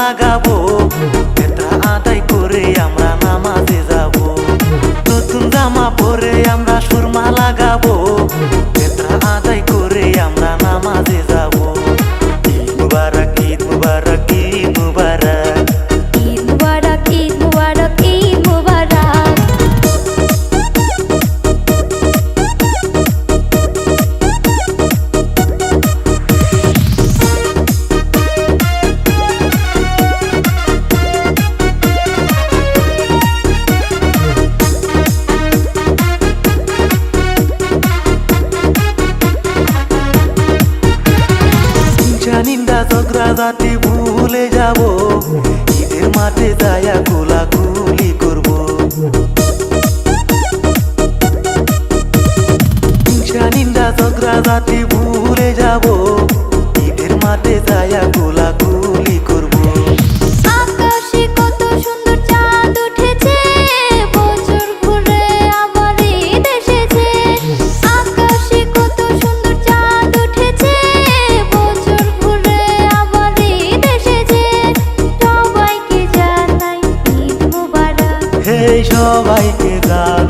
লাগাবো। অগ্রাগাতি ভুলে যাব। ঈদের মাঠে দায়া কোলাকুলি করব। হিংসা নিন্দা ভুলে যাব। ঈদের মাঠে দায়া কোলা সবাইকে দাও